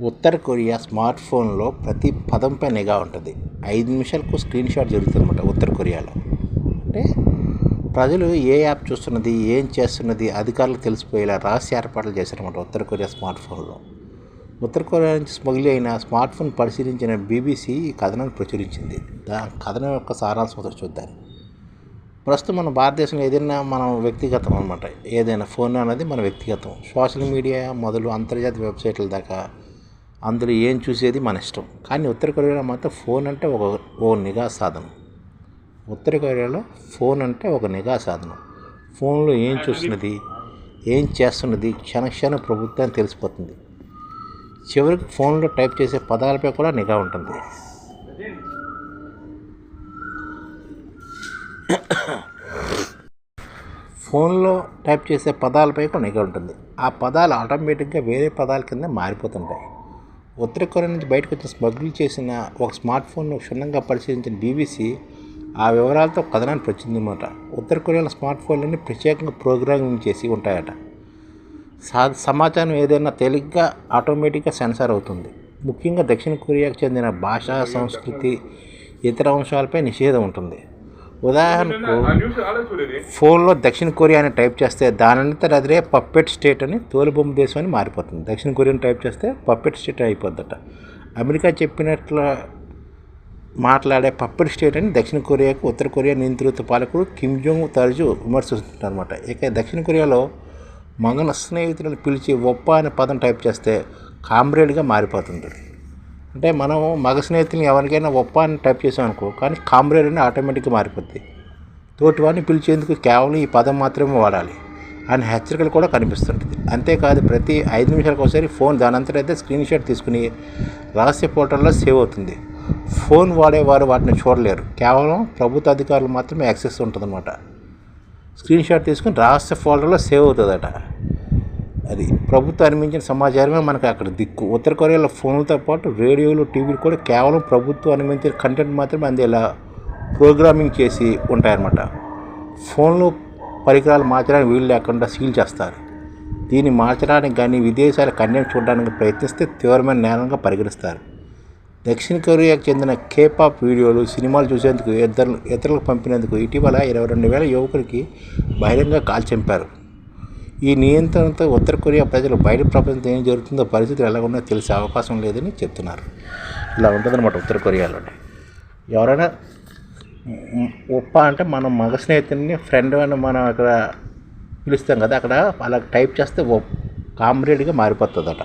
ఉత్తర Korea smart ఫోన్లో ప్రతి పదంపై నిఘా ఉంటుంది. ఐదు నిమిషాలకు స్క్రీన్ షాట్ జరుగుతుంది అనమాట ఉత్తర కొరియాలో. అంటే ప్రజలు ఏ యాప్ చూస్తున్నది ఏం చేస్తున్నది అధికారులకు తెలిసిపోయేలా రహస్య ఏర్పాట్లు చేశారన్నమాట ఉత్తర కొరియా స్మార్ట్ ఫోన్లో ఉత్తర కొరియా నుంచి స్మగ్లీ అయిన స్మార్ట్ ఫోన్ పరిశీలించిన బీబీసీ ఈ కథనాన్ని ప్రచురించింది. దా కథనం యొక్క సారాంశం ఒకసారి చూద్దాం. ప్రస్తుతం మన భారతదేశంలో ఏదైనా మనం వ్యక్తిగతం అనమాట ఏదైనా ఫోన్ అనేది మన వ్యక్తిగతం. సోషల్ మీడియా మొదలు అంతర్జాతీయ వెబ్సైట్ల దాకా అందులో ఏం చూసేది మన ఇష్టం. కానీ ఉత్తర కొరియాలో మాత్రం ఫోన్ అంటే ఒక ఓ నిఘా సాధనం. ఉత్తర కొరియాలో ఫోన్ అంటే ఒక నిఘా సాధనం. ఫోన్లో ఏం చూస్తున్నది ఏం చేస్తున్నది క్షణక్షణం ప్రభుత్వం తెలిసిపోతుంది. చివరికి ఫోన్లో టైప్ చేసే పదాలపై కూడా నిఘా ఉంటుంది. ఫోన్లో టైప్ చేసే పదాలపై కూడా నిఘా ఉంటుంది. ఆ పదాలు ఆటోమేటిక్గా వేరే పదాల కింద మారిపోతుంటాయి. ఉత్తర కొరియా నుంచి బయటకు వచ్చిన స్మగ్లింగ్ చేసిన ఒక స్మార్ట్ ఫోన్ను క్షుణ్ణంగా పరిశీలించిన బీబీసీ ఆ వివరాలతో కథనాన్ని ప్రచురిందన్నమాట ఉత్తర కొరియాలో స్మార్ట్ ఫోన్లన్నీ ప్రత్యేకంగా ప్రోగ్రామింగ్ చేసి ఉంటాయట. సా సమాచారం ఏదైనా తేలిగ్గా ఆటోమేటిక్గా సెన్సార్ అవుతుంది. ముఖ్యంగా దక్షిణ కొరియాకు చెందిన భాష సంస్కృతి ఇతర అంశాలపై నిషేధం ఉంటుంది. ఉదాహరణకు ఫోన్లో దక్షిణ కొరియా అని టైప్ చేస్తే దానంతట అదిరే పప్పెట్ స్టేట్ అని తోలుబొమ్మ దేశం అని మారిపోతుంది. దక్షిణ కొరియాని టైప్ చేస్తే పప్పెట్ స్టేట్ అయిపోద్దట. అమెరికా చెప్పినట్లు మాట్లాడే పప్పెట్ స్టేట్ అని దక్షిణ కొరియాకు ఉత్తర కొరియా నియంత్రిత పాలకుడు కిమ్ జోంగ్ తరచు విమర్శిస్తుంటారు అనమాట ఇక దక్షిణ కొరియాలో మగన స్నేహితులను పిలిచి ఒప్ప అనే పదం టైప్ చేస్తే కామ్రేడ్గా మారిపోతుంది అంటే మనం మగ స్నేహితులని ఎవరికైనా ఒప్ప అని టైప్ చేసాం అనుకో కానీ కామ్రేడ్ అని ఆటోమేటిక్గా మారిపోద్ది. తోటి వాడిని పిలిచేందుకు కేవలం ఈ పదం మాత్రమే వాడాలి అని హెచ్చరికలు కూడా కనిపిస్తుంటుంది. అంతేకాదు ప్రతి ఐదు నిమిషాలకు ఒకసారి ఫోన్ దానంతట అయితే స్క్రీన్ షాట్ తీసుకుని రహస్య పోర్టల్లో సేవ్ అవుతుంది. ఫోన్ వాడేవారు వాటిని చూడలేరు. కేవలం ప్రభుత్వ అధికారులు మాత్రమే యాక్సెస్ ఉంటుందన్నమాట. స్క్రీన్ షాట్ తీసుకుని రహస్య ఫోల్డర్లో సేవ్ అవుతుందట. అది ప్రభుత్వం అనిపించిన సమాచారమే మనకు అక్కడ దిక్కు. ఉత్తర కొరియాలో ఫోన్లతో పాటు రేడియోలు టీవీలు కూడా కేవలం ప్రభుత్వం అనుమతించిన కంటెంట్ మాత్రమే అందేలా ప్రోగ్రామింగ్ చేసి ఉంటాయన్నమాట. ఫోన్లు పరికరాలు మార్చడానికి వీలు లేకుండా సీల్ చేస్తారు. దీన్ని మార్చడానికి కానీ విదేశాల కంటెంట్ చూడడానికి ప్రయత్నిస్తే తీవ్రమైన నేరంగా పరిగణిస్తారు. దక్షిణ కొరియాకు చెందిన కేపాప్ వీడియోలు సినిమాలు చూసేందుకు ఇద్దరు ఇతరులకు పంపినందుకు ఇటీవల ఇరవై రెండు వేల యువకులకి బహిరంగ కాల్చంపారు. ఈ నియంత్రణతో ఉత్తర కొరియా ప్రజలు బయట ప్రపంచంతో ఏం జరుగుతుందో పరిస్థితులు ఎలా ఉన్నా తెలిసే అవకాశం లేదని చెప్తున్నారు. ఇలా ఉంటుందన్నమాట ఉత్తర కొరియాలో ఎవరైనా ఉప్ప అంటే మనం మగ స్నేహితుడిని ఫ్రెండ్ అని మనం అక్కడ పిలుస్తాం కదా అక్కడ అలా టైప్ చేస్తే కామ్రేడ్గా మారిపోతుందట.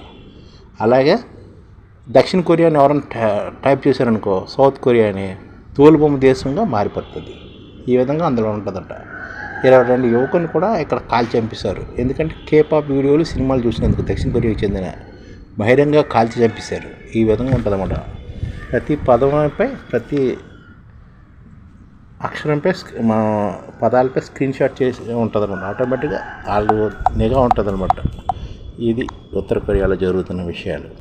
అలాగే దక్షిణ కొరియాని ఎవరైనా టైప్ చేశారనుకో సౌత్ కొరియాని తోలుబొమ్మ దేశంగా మారిపోతుంది. ఈ విధంగా అందులో ఉంటుందట. ఇరవై రెండు యువకుని కూడా ఇక్కడ కాల్ చంపేశారు. ఎందుకంటే కేపాప్ వీడియోలు సినిమాలు చూసినందుకు దక్షిణ కొరియాకి చెందిన బహిరంగ కాల్చి చంపేశారు. ఈ విధంగా ఉంటుందన్నమాట. ప్రతి పదంపై ప్రతి అక్షరంపై మా పదాలపై స్క్రీన్ షాట్ చేసి ఉంటుందన్నమాట. ఆటోమేటిక్గా వాళ్ళు నిఘా ఉంటుందన్నమాట. ఇది ఉత్తర కొరియాలో జరుగుతున్న విషయాలు.